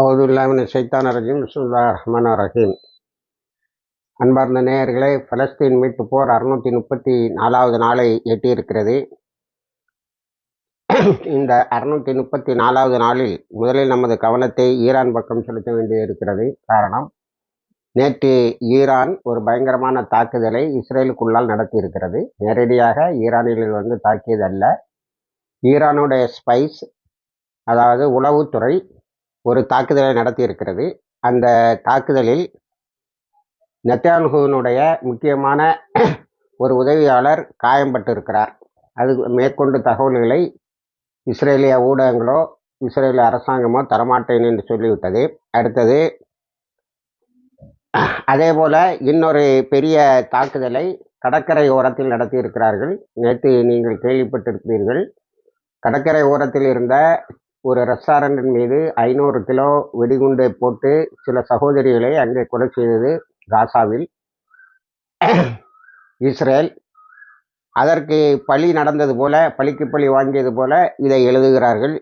அவதுல்லாமின் சைத்தான் ரஜீம். சுல்லா ரஹ்மான் ரஹீம். அன்பார்ந்த நேயர்களே பலஸ்தீன் மீட்பு போர் அறுநூற்றி முப்பத்தி நாலாவது நாளை எட்டியிருக்கிறது. இந்த அறுநூற்றி முப்பத்தி நாலாவது நாளில் முதலில் நமது கவனத்தை ஈரான் பக்கம் செலுத்த வேண்டியது இருக்கிறது காரணம் நேற்று ஈரான் ஒரு பயங்கரமான தாக்குதலை இஸ்ரேலுக்குள்ளால் நடத்தியிருக்கிறது. நேரடியாக ஈரானில் வந்து தாக்கியதல்ல. ஈரானுடைய ஸ்பைஸ் அதாவது உளவுத்துறை ஒரு தாக்குதலை நடத்தியிருக்கிறது. அந்த தாக்குதலில் நெத்தான்ஹுவினுடைய முக்கியமான ஒரு உதவியாளர் காயம்பட்டிருக்கிறார். அது மேற்கொண்டு தகவல்களை இஸ்ரேலிய ஊடகங்களோ இஸ்ரேலிய அரசாங்கமோ தரமாட்டேன் என்று சொல்லிவிட்டது. அடுத்தது அதே போல இன்னொரு பெரிய தாக்குதலை கடற்கரை ஓரத்தில் நடத்தியிருக்கிறார்கள். நேற்று நீங்கள் கேள்விப்பட்டிருக்கிறீர்கள் கடற்கரை ஓரத்தில் இருந்த ஒரு ரெஸ்டாரண்டின் மீது ஐநூறு கிலோ வெடிகுண்டை போட்டு சில சகோதரிகளை அங்கே கொலை செய்தது காசாவில். இஸ்ரேல். அதற்கு பழி நடந்தது போல பழிக்கு பழி வாங்கியது போல இதை எழுதுகிறார்கள்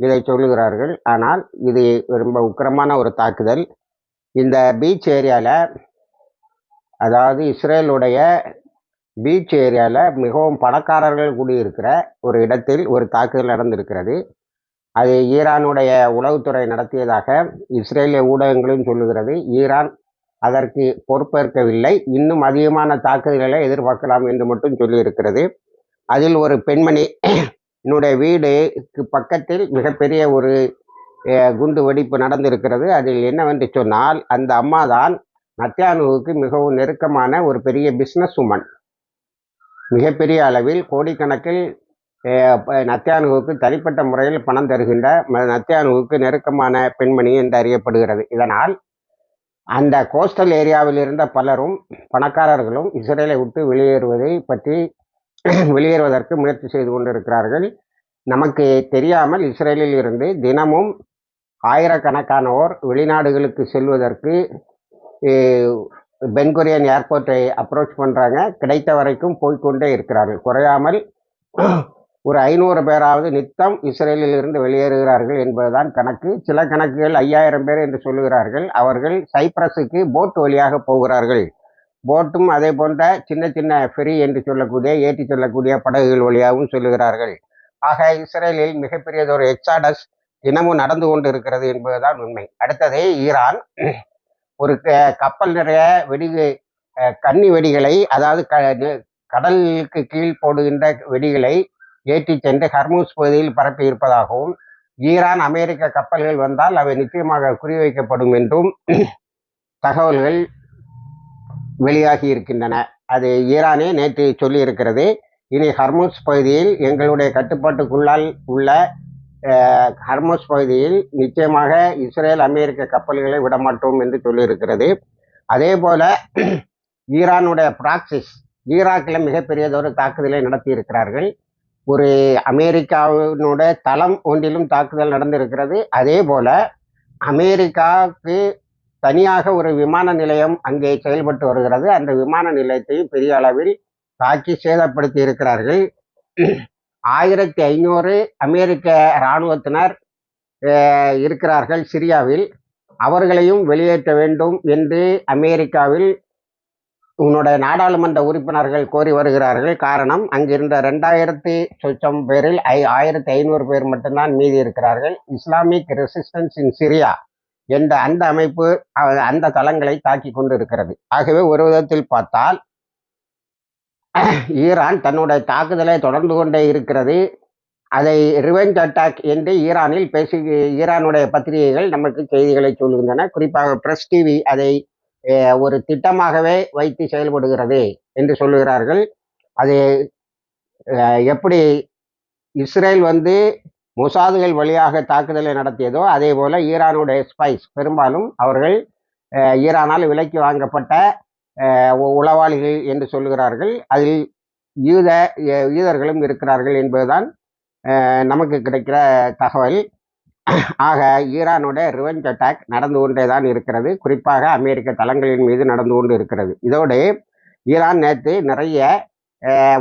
இதை சொல்லுகிறார்கள். ஆனால் இது ரொம்ப உக்கிரமான ஒரு தாக்குதல். இந்த பீச் ஏரியாவில் அதாவது இஸ்ரேலுடைய பீச் ஏரியாவில் மிகவும் பணக்காரர்கள் கூடியிருக்கிற ஒரு இடத்தில் ஒரு தாக்குதல் நடந்திருக்கிறது. அது ஈரானுடைய உளவுத்துறை நடத்தியதாக இஸ்ரேலிய ஊடகங்களும் சொல்லுகிறது. ஈரான் அதற்கு பொறுப்பேற்கவில்லை. இன்னும் அதிகமான தாக்குதல்களை எதிர்பார்க்கலாம் என்று மட்டும் சொல்லியிருக்கிறது. அதில் ஒரு பெண்மணி என்னுடைய வீடுக்கு பக்கத்தில் மிகப்பெரிய ஒரு குண்டு வெடிப்பு நடந்திருக்கிறது. அதில் என்னவென்று சொன்னால் அந்த அம்மா தான் நத்தியானுவுக்கு மிகவும் நெருக்கமான ஒரு பெரிய பிஸ்னஸ் உமன் மிகப்பெரிய அளவில் கோடிக்கணக்கில் நத்தியானுவுக்கு தனிப்பட்ட முறையில் பணம் தருகின்ற நத்தியானுவுக்கு நெருக்கமான பெண்மணி என்று அறியப்படுகிறது. இதனால் அந்த கோஸ்டல் ஏரியாவில் இருந்த பலரும் பணக்காரர்களும் இஸ்ரேலை விட்டு வெளியேறுவதை பற்றி வெளியேறுவதற்கு முயற்சி செய்து கொண்டிருக்கிறார்கள். நமக்கு தெரியாமல் இஸ்ரேலில் இருந்து தினமும் ஆயிரக்கணக்கானோர் வெளிநாடுகளுக்கு செல்வதற்கு பென்கொரியன் ஏர்போர்ட்டை அப்ரோச் பண்ணுறாங்க கிடைத்த வரைக்கும் போய்கொண்டே இருக்கிறார்கள். குறையாமல் ஒரு ஐநூறு பேராவது நித்தம் இஸ்ரேலில் இருந்து வெளியேறுகிறார்கள் என்பதுதான் கணக்கு. சில கணக்குகள் ஐயாயிரம் பேர் என்று சொல்லுகிறார்கள். அவர்கள் சைப்ரஸுக்கு போட் வழியாக போகிறார்கள். போட்டும் அதே போன்ற சின்ன சின்ன ஃபெரி என்று சொல்லக்கூடிய ஏற்றி சொல்லக்கூடிய படகுகள் வழியாகவும் சொல்லுகிறார்கள். ஆக இஸ்ரேலில் மிகப்பெரியதொரு எக்ஸாடஸ் தினமும் நடந்து கொண்டு இருக்கிறது என்பதுதான் உண்மை. அடுத்தது ஈரான். ஒரு கப்பல் நிறைய வெடி கன்னி வெடிகளை அதாவது க கடலுக்கு கீழ் போடுகின்ற வெடிகளை ஏற்றி சென்று ஹர்மூஸ் பகுதியில் பரப்பி இருப்பதாகவும் ஈரான் அமெரிக்க கப்பல்கள் வந்தால் அவை நிச்சயமாக குறிவைக்கப்படும் என்றும் தகவல்கள் வெளியாகி இருக்கின்றன. அது ஈரானே நேற்று சொல்லியிருக்கிறது. இனி ஹர்மூஸ் பகுதியில் எங்களுடைய கட்டுப்பாட்டுக்குள்ளால் உள்ள ஹர்மூஸ் பகுதியில் நிச்சயமாக இஸ்ரேல் அமெரிக்க கப்பல்களை விடமாட்டோம் என்று சொல்லியிருக்கிறது. அதே போல ஈரானுடைய பிராக்சிஸ் ஈராக்கில் மிகப்பெரியதொரு தாக்குதலை நடத்தி இருக்கிறார்கள் ஒரு அமெரிக்காவினுடைய தளம் ஒன்றிலும் தாக்குதல் நடந்திருக்கிறது. அதே போல அமெரிக்காவுக்கு தனியாக ஒரு விமான நிலையம் அங்கே செயல்பட்டு வருகிறது. அந்த விமான நிலையத்தையும் பெரிய அளவில் தாக்கி சேதப்படுத்தி இருக்கிறார்கள். ஆயிரத்தி ஐநூறு அமெரிக்க இராணுவத்தினர் இருக்கிறார்கள் சிரியாவில். அவர்களையும் வெளியேற்ற வேண்டும் என்று அமெரிக்காவில் உன்னோட நாடாளுமன்ற உறுப்பினர்கள் கோரி வருகிறார்கள். காரணம் அங்கிருந்த ரெண்டாயிரத்தி சொச்சம் பேரில் ஐ ஆயிரத்தி ஐநூறு பேர் மட்டும்தான் மீதி இருக்கிறார்கள். இஸ்லாமிக் ரெசிஸ்டன்ஸ் இன் சிரியா என்ற அந்த அமைப்பு அந்த தளங்களை தாக்கி கொண்டு இருக்கிறது ஆகவே ஒரு விதத்தில் பார்த்தால் ஈரான் தன்னுடைய தாக்குதலை தொடர்ந்து கொண்டே இருக்கிறது. அதை ரிவெஞ்ச் அட்டாக் என்று ஈரானில் பேசி ஈரானுடைய பத்திரிகைகள் நமக்கு செய்திகளை சொல்கின்றன. குறிப்பாக பிரஸ் டிவி அதை ஒரு திட்டமாகவே வைத்து செயல்படுகிறது என்று சொல்லுகிறார்கள். அது எப்படி இஸ்ரேல் வந்து முசாதுகள் வழியாக தாக்குதலை நடத்தியதோ அதே போல ஈரானுடைய ஸ்பைஸ் பெரும்பாலும் அவர்கள் ஈரானால் விலைக்கு வாங்கப்பட்ட உளவாளிகள் என்று சொல்லுகிறார்கள். அதில் யூத யூதர்களும் இருக்கிறார்கள் என்பதுதான் நமக்கு கிடைக்கிற தகவல். ஆக ஈரானுடைய ரிவெஞ்ச் அட்டாக் நடந்து கொண்டே தான் இருக்கிறது. குறிப்பாக அமெரிக்க தளங்களின் மீது நடந்து கொண்டு இருக்கிறது. இதோடு ஈரான் நேற்று நிறைய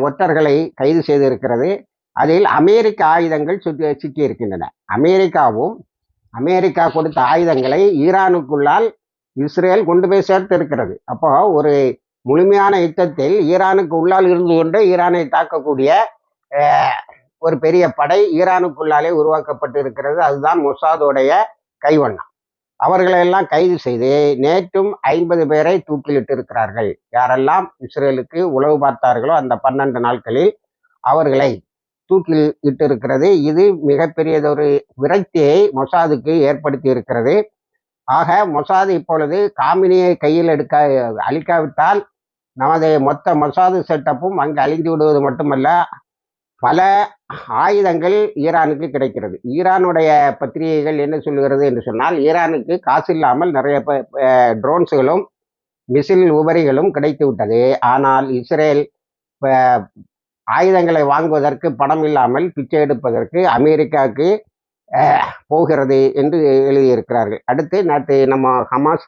ஒற்றர்களை கைது செய்திருக்கிறது. அதில் அமெரிக்க ஆயுதங்கள் சுற்றி சிக்கி இருக்கின்றன. அமெரிக்காவும் அமெரிக்கா கொடுத்த ஆயுதங்களை ஈரானுக்குள்ளால் இஸ்ரேல் கொண்டு போய் சேர்த்து இருக்கிறது அப்போ ஒரு முழுமையான யுத்தத்தில் ஈரானுக்கு உள்ளால் இருந்து கொண்டு ஈரானை தாக்கக்கூடிய ஒரு பெரிய படை ஈரானுக்குள்ளாலே உருவாக்கப்பட்டு இருக்கிறது அதுதான் மொசாதோடைய கைவண்ணம். அவர்களெல்லாம் கைது செய்து நேற்றும் ஐம்பது பேரை தூக்கிலிட்டு இருக்கிறார்கள் யாரெல்லாம் இஸ்ரேலுக்கு உளவு பார்த்தார்களோ அந்த பன்னெண்டு நாட்களில் அவர்களை தூக்கில் இட்டு இருக்கிறது இது மிகப்பெரியதொரு விரக்தியை மொசாதுக்கு ஏற்படுத்தி இருக்கிறது ஆக மொசாது இப்பொழுது காமினியை கையில் எடுக்க அழிக்காவிட்டால் நமது மொத்த மொசாது செட்டப்பும் அங்கு அழிந்து விடுவது மட்டுமல்ல பல ஆயுதங்கள் ஈரானுக்கு கிடைக்கிறது. ஈரானுடைய பத்திரிகைகள் என்ன சொல்லுகிறது என்று சொன்னால் ஈரானுக்கு காசு இல்லாமல் நிறைய ட்ரோன்ஸுகளும் மிசில் உபரிகளும் கிடைத்து விட்டது. ஆனால் இஸ்ரேல் ஆயுதங்களை வாங்குவதற்கு பணம் இல்லாமல் பிச்சை எடுப்பதற்கு அமெரிக்காவுக்கு போகிறது என்று எழுதியிருக்கிறார்கள். அடுத்து நேற்று நம்ம ஹமாஸ்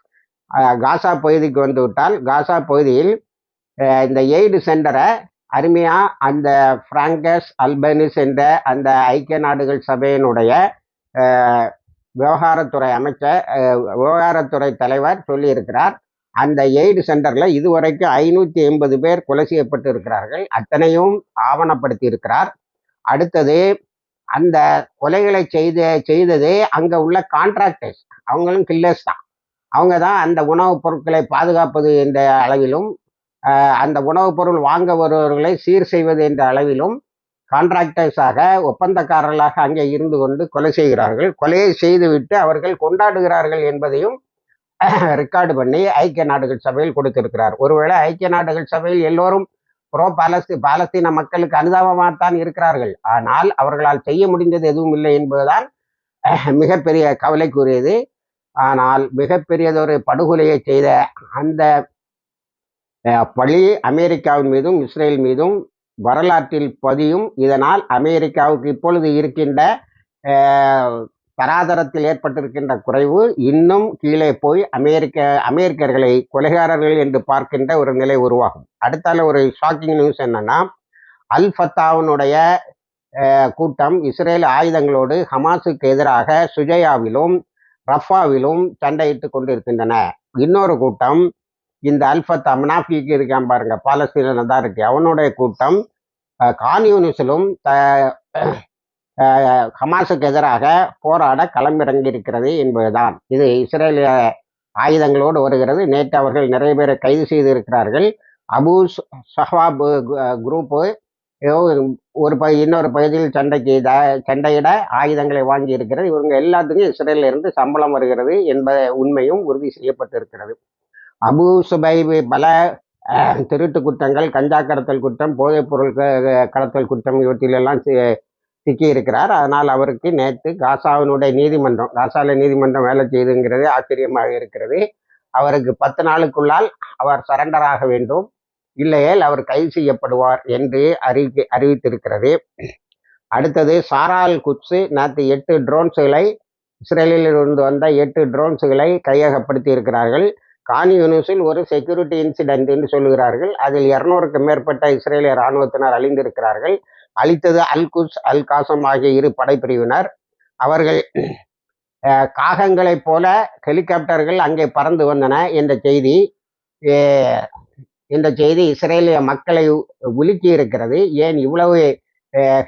காசா பகுதிக்கு வந்துவிட்டால் காசா பகுதியில் இந்த எய்டு சென்டரை அருமையாக அந்த பிராங்கஸ் அல்பனிஸ் என்ற அந்த ஐக்கிய நாடுகள் சபையினுடைய விவகாரத்துறை அமைச்சர் விவகாரத்துறை தலைவர் சொல்லியிருக்கிறார். அந்த எய்டு சென்டரில் இதுவரைக்கும் ஐநூற்றி எண்பது பேர் கொலை செய்யப்பட்டு இருக்கிறார்கள் அத்தனையும் ஆவணப்படுத்தி இருக்கிறார் அடுத்தது அந்த கொலைகளை செய்த செய்தது அங்கே உள்ள கான்ட்ராக்டர்ஸ். அவங்களும் கில்லர்ஸ் தான். அவங்க தான் அந்த உணவுப் பொருட்களை பாதுகாப்பது என்ற அளவிலும் அந்த உணவுப் பொருள் வாங்க வருபவர்களை சீர் செய்வது என்ற அளவிலும் கான்ட்ராக்டர்ஸாக ஒப்பந்தக்காரர்களாக அங்கே இருந்து கொண்டு கொலை செய்கிறார்கள். கொலையை செய்துவிட்டு அவர்கள் கொண்டாடுகிறார்கள் என்பதையும் ரெக்கார்டு பண்ணி ஐக்கிய நாடுகள் சபையில் கொடுத்திருக்கிறார். ஒருவேளை ஐக்கிய நாடுகள் சபையில் எல்லோரும் ப்ரோ பாலஸ்தி பாலஸ்தீன மக்களுக்கு அனுதாபமாகத்தான் இருக்கிறார்கள். ஆனால் அவர்களால் செய்ய முடிந்தது எதுவும் இல்லை என்பதுதான் மிகப்பெரிய கவலைக்குரியது. ஆனால் மிகப்பெரியதொரு படுகொலையை செய்த அந்த பழி அமெரிக்காவின் மீதும் இஸ்ரேல் மீதும் வரலாற்றில் பதியும். இதனால் அமெரிக்காவுக்கு இப்பொழுது இருக்கின்ற தராதரத்தில் ஏற்பட்டிருக்கின்ற குறைவு இன்னும் கீழே போய் அமெரிக்க அமெரிக்கர்களை கொலைகாரர்கள் என்று பார்க்கின்ற ஒரு நிலை உருவாகும். அடுத்தால ஒரு ஷாக்கிங் நியூஸ் என்னன்னா அல் ஃபத்தாவினுடைய கூட்டம் இஸ்ரேல் ஆயுதங்களோடு ஹமாஸுக்கு எதிராக சுஜயாவிலும் ரஃபாவிலும் சண்டையிட்டு கொண்டிருக்கின்றன. இன்னொரு கூட்டம் இந்த அல்ஃபத்தா மனாஃபிக்கு இருக்கான் பாருங்க பாலஸ்தீனில் தான் இருக்கு. அவனுடைய கூட்டம் கான்யூனிஸிலும் த- ஹமாஸுக்கு எதிராக போராட களமிறங்கி இருக்கிறது என்பதுதான். இது இஸ்ரேலிய ஆயுதங்களோடு வருகிறது. நேற்று அவர்கள் நிறைய பேரை கைது செய்து இருக்கிறார்கள் அபு சஹாப் குரூப்பு ஒரு ப இன்னொரு பகுதியில் சண்டைக்கு த- சண்டையிட ஆயுதங்களை வாங்கி இருக்கிறது இவங்க எல்லாத்துக்கும் இஸ்ரேலில் இருந்து சம்பளம் வருகிறது என்ப உண்மையும் உறுதி செய்யப்பட்டிருக்கிறது. அபு சுபைபு பல திருட்டு குற்றங்கள் கஞ்சா கடத்தல் குற்றம் போதைப் பொருள் க- கடத்தல் குற்றம் இவற்றிலெல்லாம் சிக்கி இருக்கிறார் அதனால் அவருக்கு நேற்று காசாவினுடைய நீதிமன்றம் காசால நீதிமன்றம் வேலை செய்துங்கிறது ஆச்சரியமாக இருக்கிறது. அவருக்கு பத்து நாளுக்குள்ளால் அவர் சரண்டர் ஆக வேண்டும். இல்லையேல் அவர் கைது செய்யப்படுவார் என்று அறிவி அறிவித்திருக்கிறது. அடுத்தது சாரால் குட்ஸு நேற்று எட்டு ட்ரோன்ஸுகளை இஸ்ரேலில் இருந்து வந்த எட்டு ட்ரோன்ஸுகளை கையகப்படுத்தி இருக்கிறார்கள் கான் யூனிஸில் ஒரு செக்யூரிட்டி இன்சிடென்ட் என்று சொல்லுகிறார்கள். அதில் இருநூறுக்கு மேற்பட்ட இஸ்ரேலிய இராணுவத்தினர் அழிந்திருக்கிறார்கள். அழித்தது அல் குஸ் அல் காசம் ஆகிய இரு படைப்பிரிவினர். அவர்கள் காகங்களைப் போல ஹெலிகாப்டர்கள் அங்கே பறந்து வந்தன என்ற செய்தி இந்த செய்தி இஸ்ரேலிய மக்களை உலுக்கி இருக்கிறது. ஏன் இவ்வளவு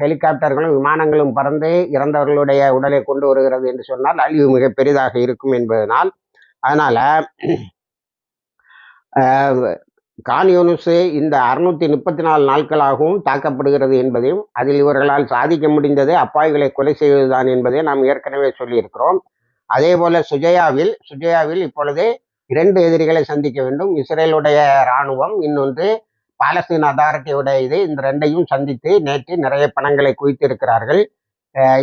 ஹெலிகாப்டர்களும் விமானங்களும் பறந்து இறந்தவர்களுடைய உடலை கொண்டு வருகிறது என்று சொன்னால் அழிவு மிக பெரிதாக இருக்கும் என்பதனால் அதனால கான் யூனிஸு இந்த அறுநூத்தி முப்பத்தி நாலு நாட்களாகவும் தாக்கப்படுகிறது என்பதையும் அதில் இவர்களால் சாதிக்க முடிந்தது அப்பாவிகளை கொலை செய்வதுதான் என்பதை நாம் ஏற்கனவே சொல்லியிருக்கிறோம். அதே போல சுஜயாவில் சுஜயாவில் இப்பொழுது இரண்டு எதிரிகளை சந்திக்க வேண்டும். இஸ்ரேலுடைய இராணுவம் இன்னொன்று பாலஸ்தீன் அதாரிட்டியுடைய இது இந்த ரெண்டையும் சந்தித்து நேற்று நிறைய பணங்களை குவித்திருக்கிறார்கள்.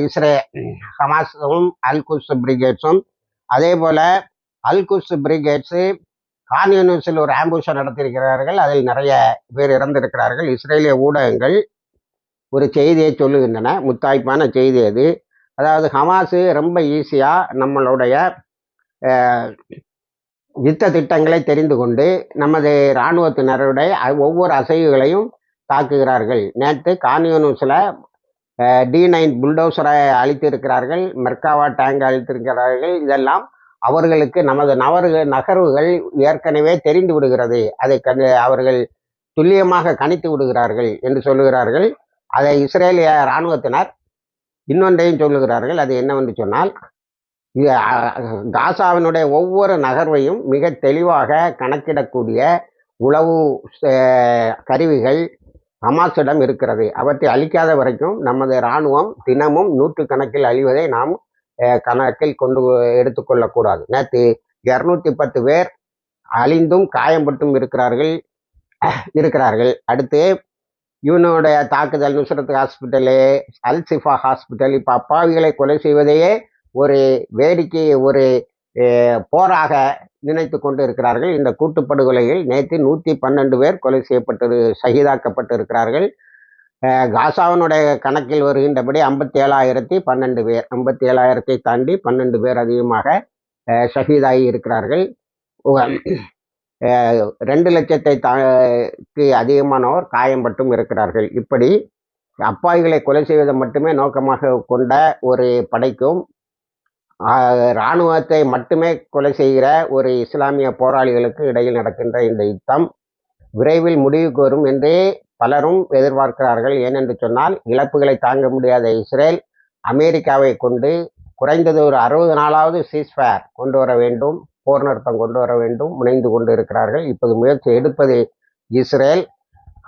இஸ்ரே ஹமாஸும் அல்குஸ் பிரிகேட்ஸும். அதே போல அல்குஸ் பிரிகேட்ஸு பிரிகேட்ஸு கான்யூனிஸில் ஒரு ஆம்புஷன் நடத்தியிருக்கிறார்கள். அதில் நிறைய பேர் இறந்திருக்கிறார்கள். இஸ்ரேலிய ஊடகங்கள் ஒரு செய்தியை சொல்லுகின்றன. முத்தாய்ப்பான செய்தி அது. அதாவது ஹமாஸு ரொம்ப ஈஸியாக நம்மளுடைய யுத்த திட்டங்களை தெரிந்து கொண்டு நமது இராணுவத்தினருடைய ஒவ்வொரு அசைவுகளையும் தாக்குகிறார்கள். நேற்று கான்யூனிஸில் டி நைன் புல்டோசரை அழித்திருக்கிறார்கள். மெர்காவா டேங்க் அழித்திருக்கிறார்கள். இதெல்லாம் அவர்களுக்கு நமது நவர்கள் நகர்வுகள் ஏற்கனவே தெரிந்து விடுகிறது. அதை கண்டு அவர்கள் துல்லியமாக கணித்து விடுகிறார்கள் என்று சொல்லுகிறார்கள். அதை இஸ்ரேலிய இராணுவத்தினர் இன்னொன்றையும் சொல்லுகிறார்கள். அது என்னவென்று சொன்னால் காசாவினுடைய ஒவ்வொரு நகர்வையும் மிக தெளிவாக கணக்கிடக்கூடிய உளவு கருவிகள் ஹமாஸிடம் இருக்கிறது. அவற்றை அழிக்காத வரைக்கும் நமது இராணுவம் தினமும் நூற்றுக்கணக்கில் அழிவதை நாம் கணக்கில் கொண்டு எடுத்துக்கொள்ளக்கூடாது. நேற்று இரநூத்தி பத்து பேர் அழிந்தும் காயம்பட்டும் இருக்கிறார்கள் இருக்கிறார்கள். அடுத்து இவனுடைய தாக்குதல் நுசரத் ஹாஸ்பிட்டலு அல்சிஃபா ஹாஸ்பிட்டல். இப்போ அப்பாவிகளை கொலை செய்வதையே ஒரு வேடிக்கை ஒரு போராக நினைத்து கொண்டு இருக்கிறார்கள். இந்த கூட்டுப்படுகொலையில் நேற்று நூற்றி பன்னெண்டு பேர் கொலை செய்யப்பட்டு சகிதாக்கப்பட்டு இருக்கிறார்கள் காசாவினுடைய கணக்கில் வருகின்றபடி ஐம்பத்தி ஏழாயிரத்தி பன்னெண்டு பேர். ஐம்பத்தி ஏழாயிரத்தை தாண்டி பன்னெண்டு பேர் அதிகமாக ஷஹீதாகி இருக்கிறார்கள். ரெண்டு லட்சத்தை தாக்கு அதிகமானோர் காயம்பட்டும் இருக்கிறார்கள். இப்படி அப்பாவிகளை கொலை செய்வதை மட்டுமே நோக்கமாக கொண்ட ஒரு படைக்கும் இராணுவத்தை மட்டுமே கொலை செய்கிற ஒரு இஸ்லாமிய போராளிகளுக்கு இடையில் நடக்கின்ற இந்த யுத்தம் விரைவில் முடிவுக்கு வரும் என்றே பலரும் எதிர்பார்க்கிறார்கள். ஏனென்று சொன்னால் இழப்புகளை தாங்க முடியாத இஸ்ரேல் அமெரிக்காவை கொண்டு குறைந்தது ஒரு அறுபது நாளாவது சீஸ்ஃபயர் கொண்டு வர வேண்டும் போர் நிறுத்தம் கொண்டு வர வேண்டும் முனைந்து கொண்டு இருக்கிறார்கள். இப்போது முயற்சி எடுப்பது இஸ்ரேல்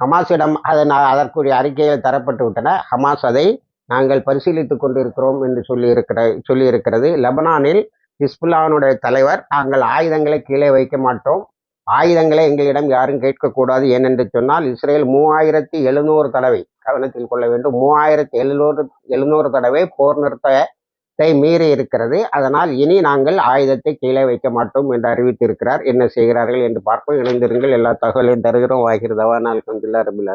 ஹமாஸிடம் அதன் அதற்குரிய அறிக்கைகள் தரப்பட்டு விட்டன. ஹமாஸ் அதை நாங்கள் பரிசீலித்து கொண்டிருக்கிறோம் என்று சொல்லி இருக்கிற சொல்லியிருக்கிறது லெபனானில் ஹிஸ்புல்லானுடைய தலைவர் நாங்கள் ஆயுதங்களை கீழே வைக்க மாட்டோம். ஆயுதங்களை எங்களிடம் யாரும் கேட்கக்கூடாது ஏனென்று சொன்னால் இஸ்ரேல் மூவாயிரத்தி எழுநூறு தடவை கவனத்தில் கொள்ள வேண்டும் மூவாயிரத்தி எழுநூறு எழுநூறு தடவை போர் நிறுத்தத்தை மீறி இருக்கிறது. அதனால் இனி நாங்கள் ஆயுதத்தை கீழே வைக்க மாட்டோம் என்று அறிவித்திருக்கிறார். என்ன செய்கிறார்கள் என்று பார்ப்போம். இணைந்திருங்கள். எல்லா தகவலையும் தருகிறோம். வாகிறதவா நாள் கொஞ்சம் ரபிலா